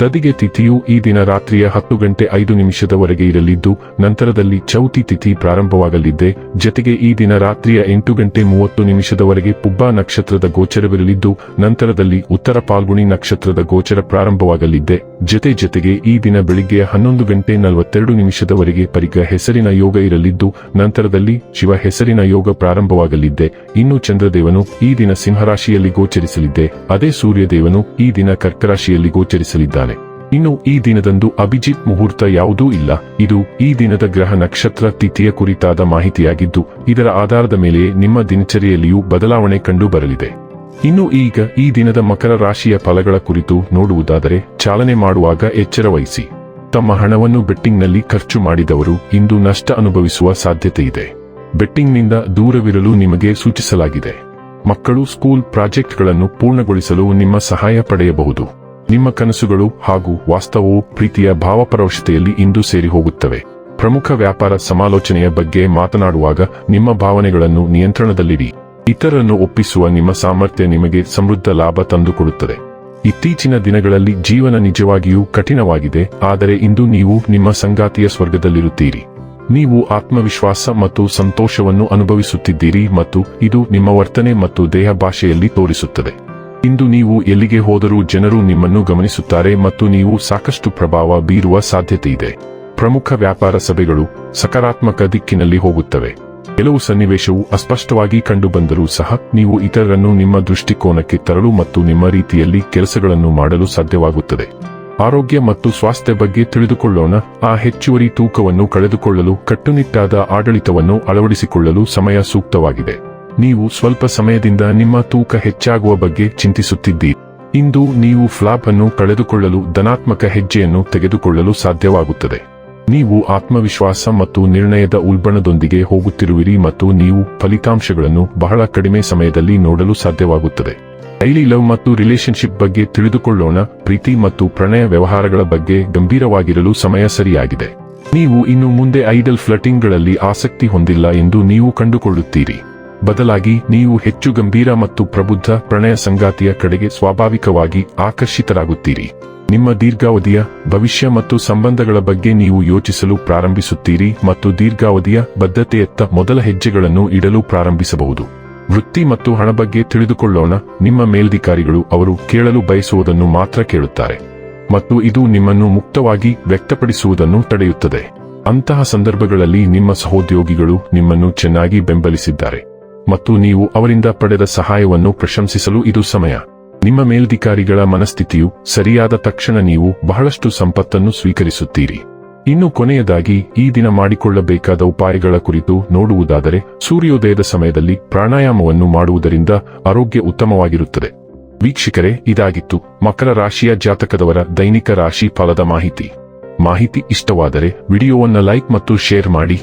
ತದಿಗೆ ತಿಥಿಯು ಈ ದಿನ ರಾತ್ರಿಯ ಹತ್ತು ಗಂಟೆ ಐದು ನಿಮಿಷದವರೆಗೆ ಇರಲಿದ್ದು, ನಂತರದಲ್ಲಿ ಚೌತಿ ತಿಥಿ ಪ್ರಾರಂಭವಾಗಲಿದ್ದೆ. ಜತೆಗೆ ಈ ದಿನ ರಾತ್ರಿಯ ಎಂಟು ಗಂಟೆ ಮೂವತ್ತು ನಿಮಿಷದವರೆಗೆ ಪುಬ್ಬಾ ನಕ್ಷತ್ರದ ಗೋಚರವಿರಲಿದ್ದು, ನಂತರದಲ್ಲಿ ಉತ್ತರ ಪಾಲ್ಗುಣಿ ನಕ್ಷತ್ರದ ಗೋಚರ ಪ್ರಾರಂಭವಾಗಲಿದ್ದೆ. ಜತೆ ಜತೆಗೆ ಈ ದಿನ ಬೆಳಿಗ್ಗೆ ಹನ್ನೊಂದು ಗಂಟೆ ನಲವತ್ತೆರಡು ನಿಮಿಷದವರೆಗೆ ಪರಿಗ ಹೆಸರಿನ ಯೋಗ ಇರಲಿದ್ದು, ನಂತರದಲ್ಲಿ ಶಿವ ಹೆಸರಿನ ಯೋಗ ಪ್ರಾರಂಭವಾಗಲಿದ್ದೆ. ಇನ್ನು ಚಂದ್ರದೇವನು ಈ ದಿನ ಸಿಂಹರಾಶಿಯಲ್ಲಿ ಗೋಚರಿಸಲಿದ್ದೆ. ಅದೇ ಸೂರ್ಯದೇವನು ಈ ದಿನ ಕರ್ಕರಾಶಿಯಲ್ಲಿ ಗೋಚರಿಸಲಿದ್ದಾನೆ. ಇನ್ನು ಈ ದಿನದಂದು ಅಭಿಜಿತ್ ಮುಹೂರ್ತ ಯಾವುದೂ ಇಲ್ಲ. ಇದು ಈ ದಿನದ ಗ್ರಹ ನಕ್ಷತ್ರ ತಿಥಿಯ ಕುರಿತಾದ ಮಾಹಿತಿಯಾಗಿದ್ದು, ಇದರ ಆಧಾರದ ಮೇಲೆ ನಿಮ್ಮ ದಿನಚರಿಯಲ್ಲಿಯೂ ಬದಲಾವಣೆ ಕಂಡು ಬರಲಿದೆ. ಇನ್ನು ಈಗ ಈ ದಿನದ ಮಕರ ರಾಶಿಯ ಫಲಗಳ ಕುರಿತು ನೋಡುವುದಾದರೆ, ಚಾಲನೆ ಮಾಡುವಾಗ ಎಚ್ಚರ ವಹಿಸಿ. ತಮ್ಮ ಹಣವನ್ನು ಬೆಟ್ಟಿಂಗ್ನಲ್ಲಿ ಖರ್ಚು ಮಾಡಿದವರು ಇಂದು ನಷ್ಟ ಅನುಭವಿಸುವ ಸಾಧ್ಯತೆ ಇದೆ. ಬೆಟ್ಟಿಂಗ್ನಿಂದ ದೂರವಿರಲು ನಿಮಗೆ ಸೂಚಿಸಲಾಗಿದೆ. ಮಕ್ಕಳು ಸ್ಕೂಲ್ ಪ್ರಾಜೆಕ್ಟ್ಗಳನ್ನು ಪೂರ್ಣಗೊಳಿಸಲು ನಿಮ್ಮ ಸಹಾಯ ಪಡೆಯಬಹುದು. ನಿಮ್ಮ ಕನಸುಗಳು ಹಾಗೂ ವಾಸ್ತವವು ಪ್ರೀತಿಯ ಭಾವಪರವಶತೆಯಲ್ಲಿ ಇಂದು ಸೇರಿ ಹೋಗುತ್ತವೆ. ಪ್ರಮುಖ ವ್ಯಾಪಾರ ಸಮಾಲೋಚನೆಯ ಬಗ್ಗೆ ಮಾತನಾಡುವಾಗ ನಿಮ್ಮ ಭಾವನೆಗಳನ್ನು ನಿಯಂತ್ರಣದಲ್ಲಿಡಿ. ಇತರರನ್ನು ಒಪ್ಪಿಸುವ ನಿಮ್ಮ ಸಾಮರ್ಥ್ಯ ನಿಮಗೆ ಸಮೃದ್ಧ ಲಾಭ ತಂದುಕೊಡುತ್ತದೆ. ಇತ್ತೀಚಿನ ದಿನಗಳಲ್ಲಿ ಜೀವನ ನಿಜವಾಗಿಯೂ ಕಠಿಣವಾಗಿದೆ, ಆದರೆ ಇಂದು ನೀವು ನಿಮ್ಮ ಸಂಗಾತಿಯ ಸ್ವರ್ಗದಲ್ಲಿರುತ್ತೀರಿ. ನೀವು ಆತ್ಮವಿಶ್ವಾಸ ಮತ್ತು ಸಂತೋಷವನ್ನು ಅನುಭವಿಸುತ್ತಿದ್ದೀರಿ ಮತ್ತು ಇದು ನಿಮ್ಮ ವರ್ತನೆ ಮತ್ತು ದೇಹ ಭಾಷೆಯಲ್ಲಿ ತೋರಿಸುತ್ತದೆ. ಇಂದು ನೀವು ಎಲ್ಲಿಗೆ ಹೋದರೂ ಜನರು ನಿಮ್ಮನ್ನು ಗಮನಿಸುತ್ತಾರೆ ಮತ್ತು ನೀವು ಸಾಕಷ್ಟು ಪ್ರಭಾವ ಬೀರುವ ಸಾಧ್ಯತೆ ಇದೆ ಪ್ರಮುಖ ವ್ಯಾಪಾರ ಸಭೆಗಳು ಸಕಾರಾತ್ಮಕ ದಿಕ್ಕಿನಲ್ಲಿ ಹೋಗುತ್ತವೆ. ಕೆಲವು ಸನ್ನಿವೇಶವು ಅಸ್ಪಷ್ಟವಾಗಿ ಕಂಡುಬಂದರೂ ಸಹ ನೀವು ಇತರರನ್ನು ನಿಮ್ಮ ದೃಷ್ಟಿಕೋನಕ್ಕೆ ತರಲು ಮತ್ತು ನಿಮ್ಮ ರೀತಿಯಲ್ಲಿ ಕೆಲಸಗಳನ್ನು ಮಾಡಲು ಸಾಧ್ಯವಾಗುತ್ತದೆ. ಆರೋಗ್ಯ ಮತ್ತು ಸ್ವಾಸ್ಥ್ಯ ಬಗ್ಗೆ ತಿಳಿದುಕೊಳ್ಳೋಣ. ಆ ಹೆಚ್ಚುವರಿ ತೂಕವನ್ನು ಕಳೆದುಕೊಳ್ಳಲು ಕಟ್ಟುನಿಟ್ಟಾದ ಆಡಳಿತವನ್ನು ಅಳವಡಿಸಿಕೊಳ್ಳಲು ಸಮಯ ಸೂಕ್ತವಾಗಿದೆ. ನೀವು ಸ್ವಲ್ಪ ಸಮಯದಿಂದ ನಿಮ್ಮ ತೂಕ ಹೆಚ್ಚಾಗುವ ಬಗ್ಗೆ ಚಿಂತಿಸುತ್ತಿದ್ದೀರಿ. ಇಂದು ನೀವು ಫ್ಲಾಪ್ ಅನ್ನು ಕಳೆದುಕೊಳ್ಳಲು ಧನಾತ್ಮಕ ಹೆಜ್ಜೆಯನ್ನು ತೆಗೆದುಕೊಳ್ಳಲು ಸಾಧ್ಯವಾಗುತ್ತದೆ. ನೀವು ಆತ್ಮವಿಶ್ವಾಸ ಮತ್ತು ನಿರ್ಣಯದ ಉಲ್ಬಣದೊಂದಿಗೆ ಹೋಗುತ್ತಿರುವಿರಿ ಮತ್ತು ನೀವು ಫಲಿತಾಂಶಗಳನ್ನು ಬಹಳ ಕಡಿಮೆ ಸಮಯದಲ್ಲಿ ನೋಡಲು ಸಾಧ್ಯವಾಗುತ್ತದೆ. ಡೈಲಿ ಲವ್ ಮತ್ತು ರಿಲೇಶನ್ಶಿಪ್ ಬಗ್ಗೆ ತಿಳಿದುಕೊಳ್ಳೋಣ. ಪ್ರೀತಿ ಮತ್ತು ಪ್ರಣಯ ವ್ಯವಹಾರಗಳ ಬಗ್ಗೆ ಗಂಭೀರವಾಗಿರಲು ಸಮಯ ಸರಿಯಾಗಿದೆ. ನೀವು ಇನ್ನು ಮುಂದೆ ಐಡಲ್ ಫ್ಲಟಿಂಗ್ಗಳಲ್ಲಿ ಆಸಕ್ತಿ ಹೊಂದಿಲ್ಲ ಎಂದು ನೀವು ಕಂಡುಕೊಳ್ಳುತ್ತೀರಿ. ಬದಲಾಗಿ ನೀವು ಹೆಚ್ಚು ಗಂಭೀರ ಮತ್ತು ಪ್ರಬುದ್ಧ ಪ್ರಣಯ ಸಂಗಾತಿಯ ಕಡೆಗೆ ಸ್ವಾಭಾವಿಕವಾಗಿ ಆಕರ್ಷಿತರಾಗುತ್ತೀರಿ. ನಿಮ್ಮ ದೀರ್ಘಾವಧಿಯ ಭವಿಷ್ಯ ಮತ್ತು ಸಂಬಂಧಗಳ ಬಗ್ಗೆ ನೀವು ಯೋಚಿಸಲು ಪ್ರಾರಂಭಿಸುತ್ತೀರಿ ಮತ್ತು ದೀರ್ಘಾವಧಿಯ ಬದ್ಧತೆಯತ್ತ ಮೊದಲ ಹೆಜ್ಜೆಗಳನ್ನು ಇಡಲು ಪ್ರಾರಂಭಿಸಬಹುದು. ವೃತ್ತಿ ಮತ್ತು ಹಣ ಬಗ್ಗೆ ತಿಳಿದುಕೊಳ್ಳೋಣ. ನಿಮ್ಮ ಮೇಲ್ಧಿಕಾರಿಗಳು ಅವರು ಕೇಳಲು ಬಯಸುವುದನ್ನು ಮಾತ್ರ ಕೇಳುತ್ತಾರೆ. ಮತ್ತು ಇದು ನಿಮ್ಮನ್ನು ಮುಕ್ತವಾಗಿ ವ್ಯಕ್ತಪಡಿಸುವುದನ್ನು ತಡೆಯುತ್ತದೆ. ಅಂತಹ ಸಂದರ್ಭಗಳಲ್ಲಿ ನಿಮ್ಮ ಸಹೋದ್ಯೋಗಿಗಳು ನಿಮ್ಮನ್ನು ಚೆನ್ನಾಗಿ ಬೆಂಬಲಿಸಿದ್ದಾರೆ. ಮತ್ತು ನೀವು ಅವರಿಂದ ಪಡೆದ ಸಹಾಯವನ್ನು ಪ್ರಶಂಸಿಸಲು ಇದು ಸಮಯ. ನಿಮ್ಮ ಮೇಲ್ಧಿಕಾರಿಗಳ ಮನಸ್ಥಿತಿಯು ಸರಿಯಾದ ತಕ್ಷಣ ನೀವು ಬಹಳಷ್ಟು ಸಂಪತ್ತನ್ನು ಸ್ವೀಕರಿಸುತ್ತೀರಿ. ಇನ್ನು ಕೊನೆಯದಾಗಿ, ಈ ದಿನ ಮಾಡಿಕೊಳ್ಳಬೇಕಾದ ಉಪಾಯಗಳ ಕುರಿತು ನೋಡುವುದಾದರೆ, ಸೂರ್ಯೋದಯದ ಸಮಯದಲ್ಲಿ ಪ್ರಾಣಾಯಾಮವನ್ನು ಮಾಡುವುದರಿಂದ ಆರೋಗ್ಯ ಉತ್ತಮವಾಗಿರುತ್ತದೆ. ವೀಕ್ಷಕರೇ, ಇದಾಗಿತ್ತು. ಮಕರ ರಾಶಿಯ ಜಾತಕದವರ ದೈನಿಕ ರಾಶಿ ಫಲದ ಮಾಹಿತಿ. ಮಾಹಿತಿ ಇಷ್ಟವಾದರೆ, ವಿಡಿಯೋವನ್ನು ಲೈಕ್ ಮತ್ತು ಶೇರ್ ಮಾಡಿ.